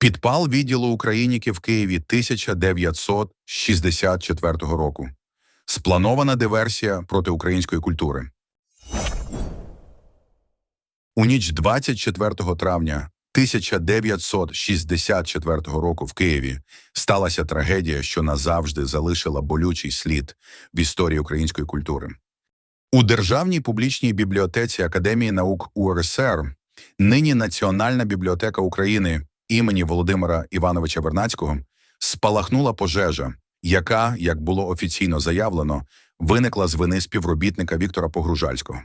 Підпал відділу Україніки в Києві 1964 року. Спланована диверсія проти української культури. У ніч 24 травня 1964 року в Києві сталася трагедія, що назавжди залишила болючий слід в історії української культури. У Державній публічній бібліотеці Академії наук УРСР, нині Національна бібліотека України імені Володимира Івановича Вернацького, спалахнула пожежа, яка, як було офіційно заявлено, виникла з вини співробітника Віктора Погружальського.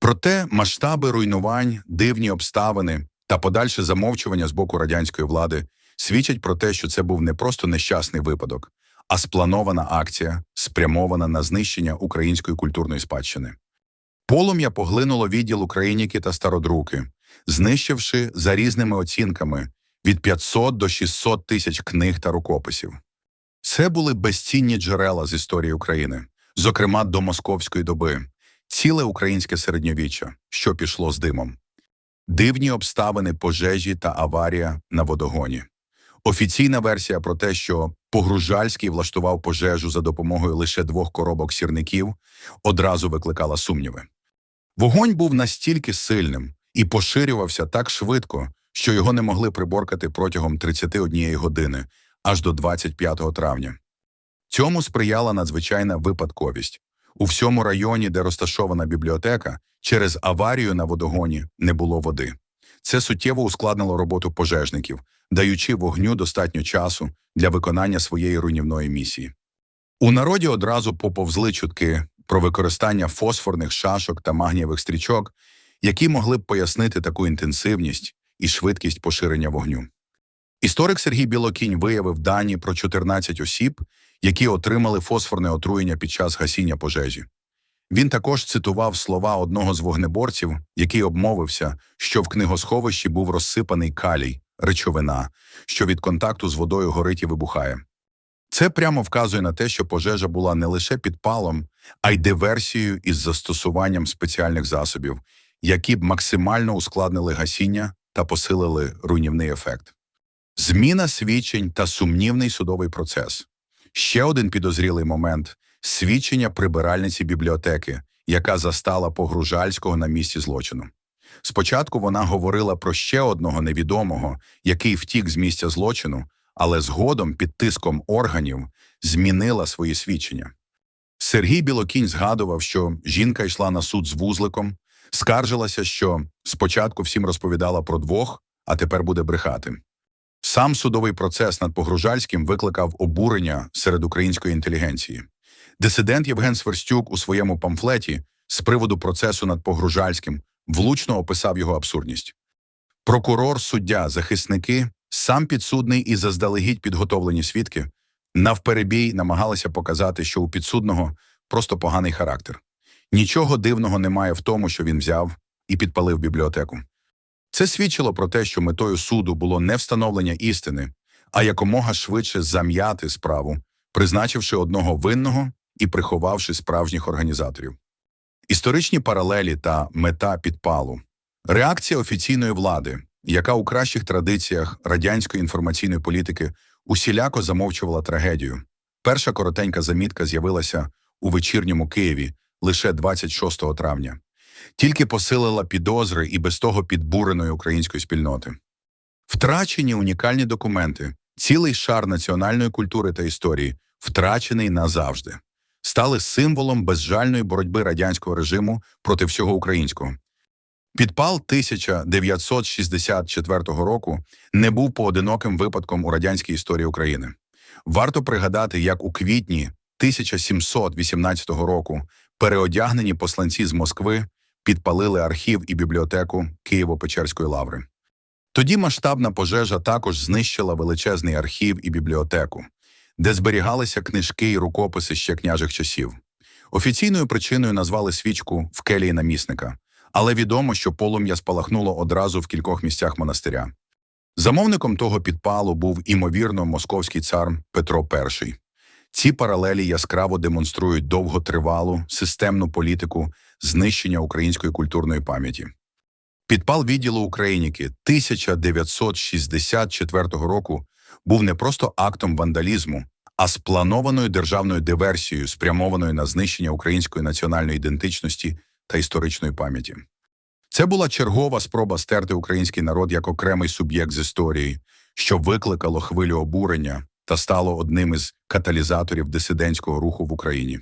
Проте масштаби руйнувань, дивні обставини та подальше замовчування з боку радянської влади свідчать про те, що це був не просто нещасний випадок, а спланована акція, спрямована на знищення української культурної спадщини. Полум'я поглинуло відділ Україніки та стародруки, знищивши за різними оцінками від 500 до 600 тисяч книг та рукописів. Це були безцінні джерела з історії України, зокрема до московської доби, ціле українське середньовіччя, що пішло з димом, дивні обставини пожежі та аварія на водогоні. Офіційна версія про те, що Погружальський влаштував пожежу за допомогою лише двох коробок сірників, одразу викликала сумніви. Вогонь був настільки сильним і поширювався так швидко, що його не могли приборкати протягом 31 години, аж до 25 травня. Цьому сприяла надзвичайна випадковість. У всьому районі, де розташована бібліотека, через аварію на водогоні не було води. Це суттєво ускладнило роботу пожежників, даючи вогню достатньо часу для виконання своєї руйнівної місії. У народі одразу поповзли чутки про використання фосфорних шашок та магнієвих стрічок, які могли б пояснити таку інтенсивність і швидкість поширення вогню. Історик Сергій Білокінь виявив дані про 14 осіб, які отримали фосфорне отруєння під час гасіння пожежі. Він також цитував слова одного з вогнеборців, який обмовився, що в книгосховищі був розсипаний калій, речовина, що від контакту з водою горить і вибухає. Це прямо вказує на те, що пожежа була не лише підпалом, а й диверсією із застосуванням спеціальних засобів, які б максимально ускладнили гасіння та посилили руйнівний ефект. Зміна свідчень та сумнівний судовий процес. Ще один підозрілий момент свідчення прибиральниці бібліотеки, яка застала Погружальського на місці злочину. Спочатку вона говорила про ще одного невідомого, який втік з місця злочину, але згодом під тиском органів змінила свої свідчення. Сергій Білокінь згадував, що жінка йшла на суд з вузликом, скаржилася, що спочатку всім розповідала про двох, а тепер буде брехати. Сам судовий процес над Погружальським викликав обурення серед української інтелігенції. Дисидент Євген Сверстюк у своєму памфлеті з приводу процесу над Погружальським влучно описав його абсурдність. Прокурор, суддя, захисники, сам підсудний і заздалегідь підготовлені свідки навперебій намагалися показати, що у підсудного просто поганий характер. Нічого дивного немає в тому, що він взяв і підпалив бібліотеку. Це свідчило про те, що метою суду було не встановлення істини, а якомога швидше зам'яти справу, призначивши одного винного і приховавши справжніх організаторів. Історичні паралелі та мета підпалу, реакція офіційної влади, яка у кращих традиціях радянської інформаційної політики усіляко замовчувала трагедію. Перша коротенька замітка з'явилася у вечірньому Києві лише 26 травня, тільки посилила підозри і без того підбуреної української спільноти. Втрачені унікальні документи, цілий шар національної культури та історії, втрачений назавжди, стали символом безжальної боротьби радянського режиму проти всього українського. Підпал 1964 року не був поодиноким випадком у радянській історії України. Варто пригадати, як у квітні 1718 року переодягнені посланці з Москви підпалили архів і бібліотеку Києво-Печерської лаври. Тоді масштабна пожежа також знищила величезний архів і бібліотеку, де зберігалися книжки і рукописи ще княжих часів. Офіційною причиною назвали свічку в келії намісника, але відомо, що полум'я спалахнуло одразу в кількох місцях монастиря. Замовником того підпалу був імовірно московський цар Петро І. Ці паралелі яскраво демонструють довготривалу системну політику знищення української культурної пам'яті. Підпал відділу Україніки 1964 року був не просто актом вандалізму, а спланованою державною диверсією, спрямованою на знищення української національної ідентичності та історичної пам'яті. Це була чергова спроба стерти український народ як окремий суб'єкт з історії, що викликало хвилю обурення та стало одним із каталізаторів дисидентського руху в Україні.